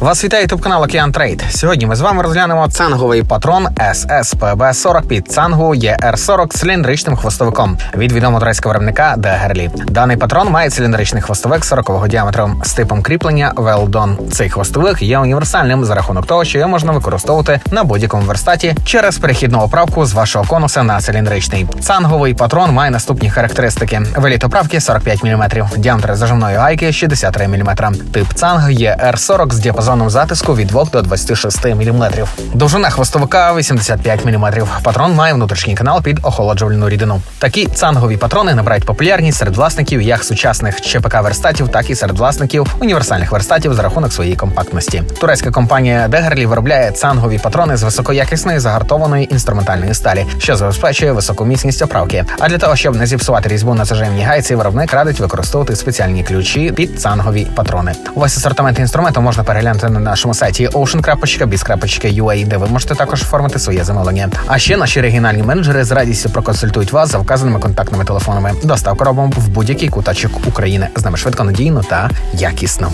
Вас вітає ютуб канал Океан Трейд. Сьогодні ми з вами розглянемо цанговий патрон SSPB 40 під цангу ER40 з циліндричним хвостовиком від відомого турецького виробника Дегерлі. Даний патрон має циліндричний хвостовик 40-го діаметру з типом кріплення Weldon. Цей хвостовик є універсальним за рахунок того, що його можна використовувати на будь-якому верстаті через перехідну оправку з вашого конуса на циліндричний. Цанговий патрон має наступні характеристики: виліт оправки 45 мм, діаметр зажимної гайки 63 мм. Тип цанг є R40 з діапазоном затиску від 2 до 26 мм. Довжина хвостовика 85 мм. Патрон має внутрішній канал під охолоджувальну рідину. Такі цангові патрони набирають популярність серед власників як сучасних ЧПК верстатів, так і серед власників універсальних верстатів за рахунок своєї компактності. Турецька компанія Дегерлі виробляє цангові патрони з високоякісної загартованої інструментальної сталі, що забезпечує високу міцність оправки. А для того, щоб не зіпсувати різьбу на зажимній гайці, виробник радить використовувати спеціальні ключі під цангові патрони. Увесь асортимент інструменту можна переглянути на нашому сайті ocean.biz.ua, де ви можете також оформити своє замовлення. А ще наші регіональні менеджери з радістю проконсультують вас за вказаними контактними телефонами. Доставку робимо в будь-який куточок України. З нами швидко, надійно та якісно.